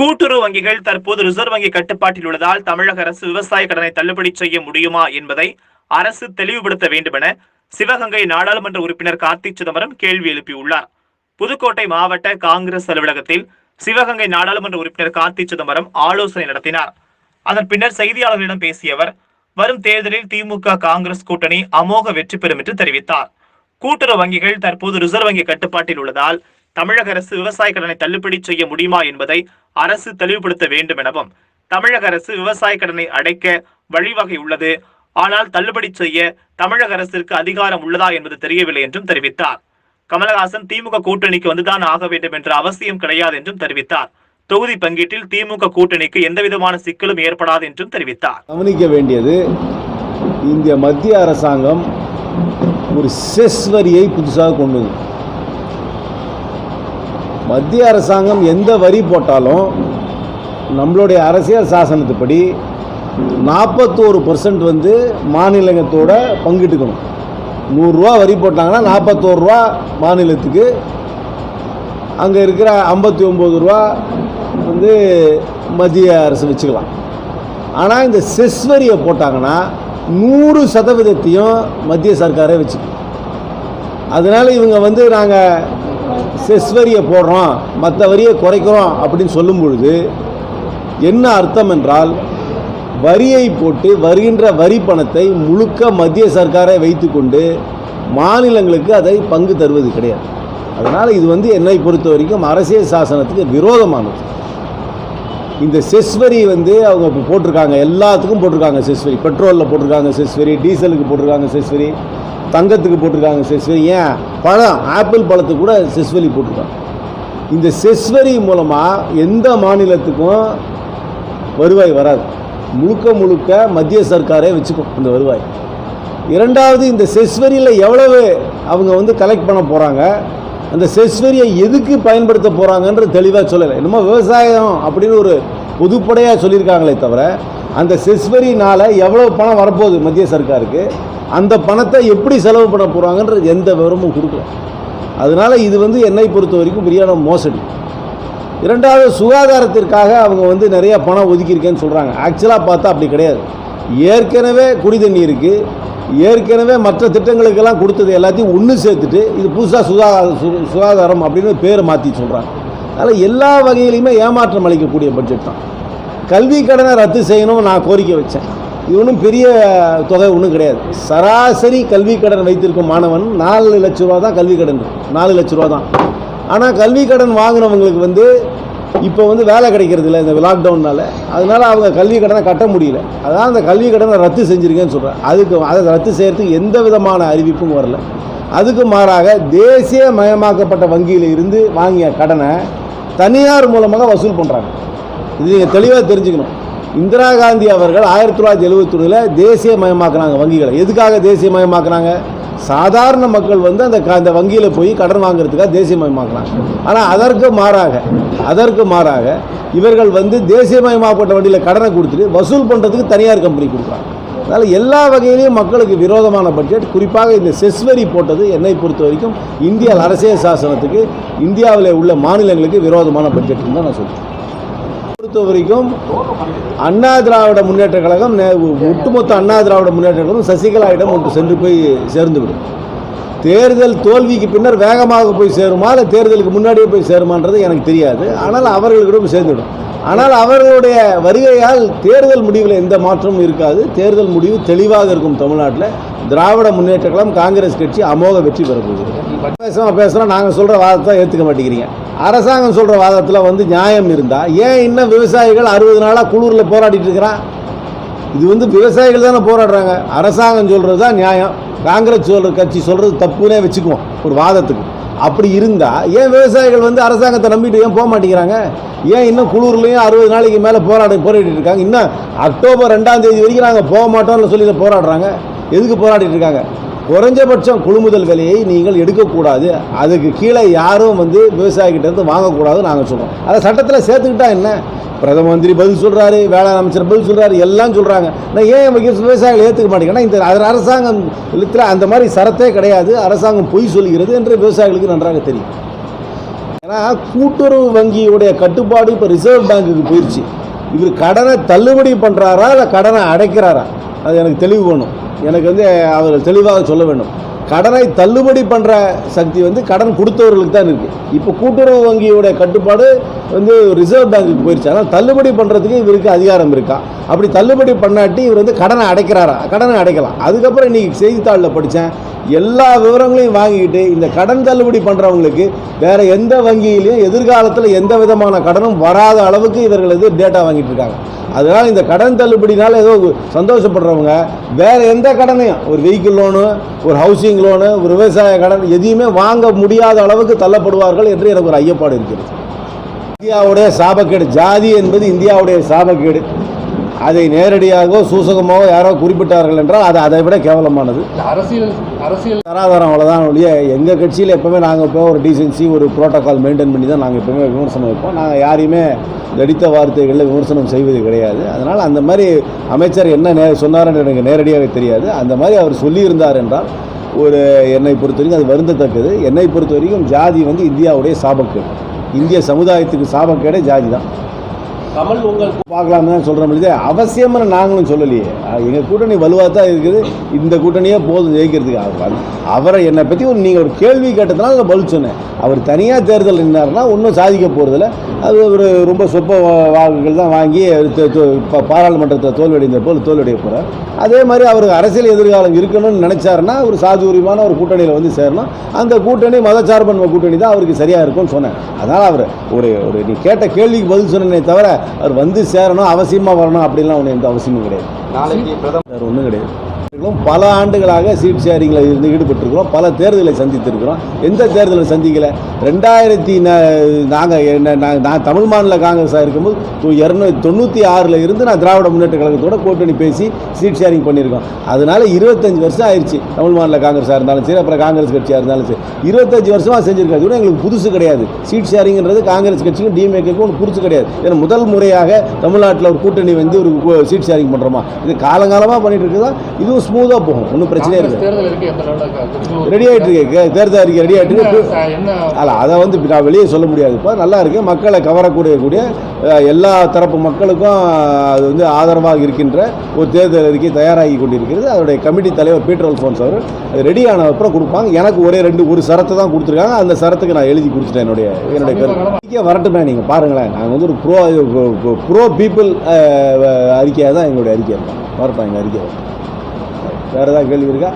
கூட்டுறவு வங்கிகள் தற்போது ரிசர்வ் வங்கி கட்டுப்பாட்டில் உள்ளதால் தமிழக அரசு விவசாய கடனை தள்ளுபடி செய்ய முடியுமா என்பதை அரசு தெளிவுபடுத்த வேண்டுமென சிவகங்கை நாடாளுமன்ற உறுப்பினர் கார்த்தி சிதம்பரம் கேள்வி எழுப்பியுள்ளார். புதுக்கோட்டை மாவட்ட காங்கிரஸ் அலுவலகத்தில் சிவகங்கை நாடாளுமன்ற உறுப்பினர் கார்த்தி சிதம்பரம் ஆலோசனை நடத்தினார். அதன் பின்னர் செய்தியாளர்களிடம் பேசிய அவர் வரும் தேர்தலில் திமுக காங்கிரஸ் கூட்டணி அமோக வெற்றி பெறும் என்று தெரிவித்தார். கூட்டுறவு வங்கிகள் தற்போது ரிசர்வ் வங்கி கட்டுப்பாட்டில் உள்ளதால் தமிழக அரசு விவசாய கடனை தள்ளுபடி செய்ய முடியுமா என்பதை அரசு தெளிவுபடுத்த வேண்டும் எனவும் தமிழக அரசு விவசாய கடனை அடைக்க வழிவகை உள்ளது. ஆனால் தள்ளுபடி செய்ய தமிழக அரசிற்கு அதிகாரம் உள்ளதா என்பது தெரியவில்லை என்றும் தெரிவித்தார். கமலஹாசன் திமுக கூட்டணிக்கு வந்துதான் ஆக வேண்டும் என்ற அவசியம் கிடையாது என்றும் தெரிவித்தார். தொகுதி பங்கீட்டில் திமுக கூட்டணிக்கு எந்தவிதமான சிக்கலும் ஏற்படாது என்றும் தெரிவித்தார். கவனிக்க வேண்டியது இந்திய மத்திய அரசாங்கம் ஒரு செஸ் வரியை புதுசாக கொண்டு மத்திய அரசாங்கம் எந்த வரி போட்டாலும் நம்மளுடைய அரசியல் சாசனத்துப்படி நாற்பத்தோரு பர்சன்ட் வந்து மாநிலத்தோட பங்கிட்டுக்கணும். நூறுரூவா வரி போட்டாங்கன்னா நாற்பத்தோரு ரூபா மாநிலத்துக்கு. அங்கே இருக்கிற ஐம்பத்தி ஒம்பது ரூபா வந்து மத்திய அரசு வச்சுக்கலாம். ஆனால் இந்த செஸ் வரியை போட்டாங்கன்னா நூறு சதவீதத்தையும் மத்திய சர்க்காரே வச்சுக்கலாம் அதனால் இவங்க வந்து நாங்கள் செஸ் வரியை போடுறோம் மற்ற வரியை குறைக்கிறோம் அப்படின்னு சொல்லும் பொழுது என்ன அர்த்தம் என்றால் வரியை போட்டு வருகின்ற வரி பணத்தை முழுக்க மத்திய சர்க்காரை வைத்துக்கொண்டு மாநிலங்களுக்கு அதை பங்கு தருவது கிடையாது. அதனால் இது வந்து என்னை பொறுத்த வரைக்கும் அரசியல் சாசனத்துக்கு விரோதமானது. இந்த செஸ் வரி வந்து அவங்க இப்போ போட்டிருக்காங்க எல்லாத்துக்கும் போட்டிருக்காங்க செஸ் வரி பெட்ரோலில் போட்டிருக்காங்க செஸ் வரி டீசலுக்கு போட்டிருக்காங்க செஸ் வரி தங்கத்துக்கு போட்டிருக்காங்க செஸ் வரி ஏன்? பழம் ஆப்பிள் பழத்துக்கு கூட செஸ்வரி வரி இந்த செஸ்வரி மூலமாக எந்த மாநிலத்துக்கும் வருவாய் வராது. முழுக்க முழுக்க மத்திய சர்க்காரே வச்சுக்கும் இந்த வருவாய். இரண்டாவது இந்த செஸ்வரியில் எவ்வளவு அவங்க வந்து கலெக்ட் பண்ண போகிறாங்க அந்த செஸ்வரியை எதுக்கு பயன்படுத்த போகிறாங்கன்றது தெளிவாக சொல்லலை. என்னமோ விவசாயம் அப்படின்னு ஒரு பொதுப்படையாக சொல்லியிருக்காங்களே தவிர அந்த செஸ்வரினால் எவ்வளோ பணம் வரப்போகுது மத்திய சர்க்காருக்கு? அந்த பணத்தை எப்படி செலவு பண்ண போகிறாங்கன்றது எந்த விவரமும் கொடுக்கல. அதனால் இது வந்து என்னை பொறுத்த வரைக்கும் பிரியான மோசடி. இரண்டாவது சுகாதாரத்திற்காக அவங்க வந்து நிறைய பணம் ஒதுக்கியிருக்கேன்னு சொல்கிறாங்க ஆக்சுவலாக பார்த்தா அப்படி கிடையாது. ஏற்கனவே குடி தண்ணி இருக்குது ஏற்கனவே மற்ற திட்டங்களுக்கெல்லாம் கொடுத்தது எல்லாத்தையும் ஒன்று சேர்த்துட்டு இது புதுசாக சுகாதார சு- சுகாதாரம் அப்படின்னு பேர் மாற்றி சொல்கிறாங்க அதனால் எல்லா வகையிலையுமே ஏமாற்றம் அளிக்கக்கூடிய பட்ஜெட் தான். கல்வி கடனை ரத்து செய்யணும் நான் கோரிக்கை வச்சேன். இவனும் பெரிய தொகை ஒன்றும் கிடையாது. சராசரி கல்வி கடன் வைத்திருக்கும் மாணவன் நாலு லட்ச ரூபா தான் கல்வி கடன். நாலு லட்ச ரூபா தான். ஆனால் கல்வி கடன் வாங்கினவங்களுக்கு வந்து இப்போ வந்து வேலை கிடைக்கிறது இல்லை இந்த லாக்டவுனால் அதனால் அவங்க கல்வி கடனை கட்ட முடியல. அதான் அந்த கல்வி கடனை ரத்து செஞ்சுருக்கேன்னு சொல்கிறேன் அதுக்கு அதை ரத்து செய்கிறதுக்கு எந்த விதமான அறிவிப்பும் வரல. அதுக்கு மாறாக தேசிய மயமாக்கப்பட்ட வங்கியில் இருந்து வாங்கிய கடனை தனியார் மூலமாக வசூல் பண்ணுறாங்க இது நீங்கள் தெளிவாக தெரிஞ்சுக்கணும். இந்திரா காந்தி அவர்கள் ஆயிரத்தி தொள்ளாயிரத்தி எழுபத்தொன்னில் தேசியமயமாக்குனாங்க வங்கிகளை. எதுக்காக தேசியமயமாக்குனாங்க? சாதாரண மக்கள் வந்து அந்த க- அந்த வங்கியில் போய் கடன் வாங்குறதுக்காக தேசியமயமாக்குறாங்க ஆனால் அதற்கு மாறாக அதற்கு மாறாக இவர்கள் வந்து தேசியமயமாக்கப்பட்ட வண்டியில் கடனை கொடுத்துட்டு வசூல் பண்ணுறதுக்கு தனியார் கம்பெனி கொடுக்குறாங்க. அதனால் எல்லா வகையிலையும் மக்களுக்கு விரோதமான பட்ஜெட் குறிப்பாக இந்த செஸ் வரி போட்டது என்னை பொறுத்த வரைக்கும் இந்திய அரசியல் சாசனத்துக்கு இந்தியாவில் உள்ள மாநிலங்களுக்கு விரோதமான பட்ஜெட்னு தான் நான் சொல்கிறேன் பொறுத்த வரைக்கும் அண்ணா திராவிட முன்னேற்ற கழகம் ஒட்டுமொத்த அண்ணா திராவிட முன்னேற்ற கழகம் சசிகலாவிடம் ஒன்று சென்று போய் சேர்ந்துவிடும். தேர்தல் தோல்விக்கு பின்னர் வேகமாக போய் சேருமா இல்லை தேர்தலுக்கு முன்னாடியே போய் சேருமான்றது எனக்கு தெரியாது. ஆனால் அவர்களுக்கிடம் சேர்ந்துவிடும். ஆனால் அவர்களுடைய வருகையால் தேர்தல் முடிவில் எந்த மாற்றமும் இருக்காது. தேர்தல் முடிவு தெளிவாக இருக்கும் தமிழ்நாட்டில். திராவிட முன்னேற்ற கழகம் காங்கிரஸ் கட்சி அமோக வெற்றி பெற பேசுகிறோம் பேசுகிறோம் நாங்கள் சொல்கிற வாதத்தை ஏற்றுக்க மாட்டேங்கிறீங்க. அரசாங்கம் சொல்கிற வாதத்தில் வந்து நியாயம் இருந்தால் ஏன் இன்னும் விவசாயிகள் அறுபது நாளாக குளூரில் போராடிட்டு இருக்கிறான் இது வந்து விவசாயிகள் தானே போராடுறாங்க. அரசாங்கம் சொல்கிறது தான் நியாயம். காங்கிரஸ் சொல்கிற கட்சி சொல்கிறது தப்புனே வச்சுக்குவோம் ஒரு வாதத்துக்கு. அப்படி இருந்தால் ஏன் விவசாயிகள் வந்து அரசாங்கத்தை நம்பிட்டு ஏன் போக மாட்டேங்கிறாங்க? ஏன் இன்னும் குளூர்லேயும் அறுபது நாளைக்கு மேலே போராட போராடிட்டு இருக்காங்க? இன்னும் அக்டோபர் ரெண்டாம் தேதி வரைக்கும் நாங்கள் போக மாட்டோம்னு சொல்லி போராடுறாங்க. எதுக்கு போராடிட்டு இருக்காங்க? குறைஞ்சபட்சம் கொள்முதல் விலையை நீங்கள் எடுக்கக்கூடாது. அதுக்கு கீழே யாரும் வந்து விவசாயிகிட்ட இருந்து வாங்கக்கூடாதுன்னு நாங்கள் சொல்கிறோம் அதை சட்டத்தில் சேர்த்துக்கிட்டா என்ன? பிரதம மந்திரி பதில் சொல்கிறாரு வேளாண் அமைச்சர் பதில் சொல்கிறாரு எல்லாம் சொல்கிறாங்க நான் ஏன் விவ- விவசாயிகள் ஏற்றுக்க மாட்டேங்கன்னா இந்த அதில் அரசாங்கம் இல்லத்தில் அந்த மாதிரி சரத்தே கிடையாது. அரசாங்கம் பொய் சொல்கிறது என்று விவசாயிகளுக்கு நன்றாக தெரியும். ஏன்னா கூட்டுறவு வங்கியுடைய கட்டுப்பாடு இப்போ ரிசர்வ் பேங்க்குக்கு போயிடுச்சு இவர் கடனை தள்ளுபடி பண்ணுறாரா இல்லை கடனை அடைக்கிறாரா? அது எனக்கு தெளிவு வேணும். எனக்கு வந்து அவர் தெளிவாக சொல்ல வேண்டும். கடனை தள்ளுபடி பண்ணுற சக்தி வந்து கடன் கொடுத்தவர்களுக்கு தான் இருக்குது இப்போ கூட்டுறவு வங்கியுடைய கட்டுப்பாடு வந்து ரிசர்வ் பேங்க்குக்கு போயிடுச்சு ஆனால் தள்ளுபடி பண்ணுறதுக்கு இவருக்கு அதிகாரம் இருக்கா? அப்படி தள்ளுபடி பண்ணாட்டி இவர் வந்து கடனை அடைக்கிறாரா? கடனை அடைக்கலாம். அதுக்கப்புறம் இன்றைக்கி செய்தித்தாளில் படித்தேன் எல்லா விவரங்களையும் வாங்கிக்கிட்டு இந்த கடன் தள்ளுபடி பண்ணுறவங்களுக்கு வேறு எந்த வங்கியிலையும் எதிர்காலத்தில் எந்த விதமான கடனும் வராத அளவுக்கு இவர்கள் வந்து டேட்டா வாங்கிட்டு இருக்காங்க. அதனால் இந்த கடன் தள்ளுபடினால் ஏதோ சந்தோஷப்படுறவங்க வேறு எந்த கடனையும் ஒரு வெஹிக்கிள் லோனு ஒரு ஹவுசிங் லோனு ஒரு விவசாய கடன் எதையுமே வாங்க முடியாத அளவுக்கு தள்ளப்படுவார்கள் என்று எனக்கு ஒரு ஐயப்பாடு இருக்கிறது. இந்தியாவுடைய சாபக்கேடு ஜாதி என்பது இந்தியாவுடைய சாபக்கேடு. அதை நேரடியாகவோ சூசகமாகவோ யாரோ குறிப்பிட்டார்கள் என்றால் அது அதை விட கேவலமானது. அரசியல் அரசியல். தராதரம் அவ்வளோதான் ஒழிய எங்கள் கட்சியில் எப்போவுமே நாங்கள் இப்போ ஒரு டீசென்சி ஒரு ப்ரோட்டோகால் மெயின்டைன் பண்ணி தான் நாங்கள் எப்போவுமே விமர்சனம் வைப்போம். நாங்கள் யாரையுமே தடித்த வார்த்தைகளில் விமர்சனம் செய்வது கிடையாது. அதனால் அந்த மாதிரி அமைச்சர் என்ன நே சொன்னார்ன்னு எனக்கு நேரடியாக தெரியாது. அந்த மாதிரி அவர் சொல்லியிருந்தார் என்றால் ஒரு என்னை பொறுத்த வரைக்கும் அது வருந்தத்தக்கது. என்னை பொறுத்த வரைக்கும் ஜாதி வந்து இந்தியாவுடைய சாபக்கேடு. இந்திய சமுதாயத்துக்கு சாபக்கேடே ஜாதி தான். கமல் உங்கள் பார்க்கலாம் தான் சொல்கிற பொழுது அவசியம்னு நாங்களும் சொல்லலையே. எங்கள் கூட்டணி வலுவாக தான் இருக்குது. இந்த கூட்டணியே போதும் ஜெயிக்கிறதுக்கு. அவர் அவரை என்னை பற்றி ஒரு நீங்கள் ஒரு கேள்வி கேட்டதுனால நான் பதில் சொன்னேன். அவர் தனியாக தேர்தல் நின்னார்னா ஒன்றும் சாதிக்க போகிறதில்ல அது ஒரு ரொம்ப சொற்ப வாக்குகள் தான் வாங்கி தோ- தோ- பாராளுமன்றத்தில் தோல்வியடைந்த போல் தோல்வியடைய போகிறார் அதே மாதிரி அவருக்கு அரசியல் எதிர்காலம் இருக்கணும்னு நினச்சாருன்னா ஒரு சாதுரியமான ஒரு கூட்டணியில் வந்து சேரணும். அந்த கூட்டணி மதச்சார்பன்மை கூட்டணி தான் அவருக்கு சரியாக இருக்கும்னு சொன்னேன். அதனால் அவர் ஒரு ஒரு நீ கேட்ட கேள்விக்கு பதில் சொன்னேனே தவிர அவர் வந்து சேரணும் அவசியமாக வரணும் அப்படின்லாம் ஒன்று எந்த அவசியமும் கிடையாது. நாளைக்கு பிரதமர் வேறு ஒன்றும் கிடையாது. பல ஆண்டுகளாக சீட் ஷேரிங்கில் இருந்து ஈடுபட்டிருக்கிறோம். பல தேர்தலை சந்தித்திருக்கிறோம். எந்த தேர்தலை சந்திக்கல? ரெண்டாயிரத்தி நாங்கள் என்ன நான் நான் தமிழ் மாநில காங்கிரஸாக இருக்கும்போது தொ- இருநூ- தொண்ணூற்றி ஆறில் இருந்து நான் திராவிட முன்னேற்ற கழகத்தோட கூட்டணி பேசி சீட் ஷேரிங் பண்ணியிருக்கோம். அதனால இருபத்தஞ்சு வருஷம் ஆயிடுச்சு தமிழ் மாநில காங்கிரஸாக இருந்தாலும் சரி அப்புறம் காங்கிரஸ் கட்சியாக இருந்தாலும் சரி. இருபத்தஞ்சு வருஷமாக செஞ்சிருக்காது கூட எங்களுக்கு புதுசு கிடையாது. சீட் ஷேரிங்ன்றது காங்கிரஸ் கட்சிக்கும் டிஎம்ஏக்கும் ஒன்று புதுசு கிடையாது. ஏன்னா முதல் முறையாக தமிழ்நாட்டில் ஒரு கூட்டணி வந்து ஒரு சீட் ஷேரிங் பண்ணுறோமா இது காலங்காலமாக பண்ணிட்டு இருக்குதா இதுவும் ஸ்மூத்தாக போகும். ஒன்றும் பிரச்சனையே இருக்காது. ரெடி ஆகிட்டு இருக்கு. தேர்தல் அறிக்கை ரெடி ஆகிட்டு இருக்கு. அல்ல அதை வந்து நான் வெளியே சொல்ல முடியாது. இப்போ நல்லா இருக்கு. மக்களை கவரக்கூடிய கூடிய எல்லா தரப்பு மக்களுக்கும் அது வந்து ஆதரவாக இருக்கின்ற ஒரு தேர்தல் அறிக்கை தயாராகி கொண்டிருக்கிறது. அதோடைய கமிட்டி தலைவர் பீட்டர் அல்ஃபோன்ஸ் அவர் அது ரெடி ஆன அப்புறம் கொடுப்பாங்க. எனக்கு ஒரே ரெண்டு ஒரு சரத்தை தான் கொடுத்துருக்காங்க. அந்த சரத்துக்கு நான் எழுதி கொடுத்துட்டேன் என்னுடைய என்னுடைய கருத்து. வரட்டுமே நீங்கள் பாருங்களேன். நாங்கள் வந்து ஒரு ப்ரோ ப்ரோ பீப்புள் அறிக்கையாக தான் எங்களுடைய அறிக்கை இருக்கும். வரட்டும் எங்கள் அறிக்கை வேறு ஏதாவது கேள்வி இருக்கா?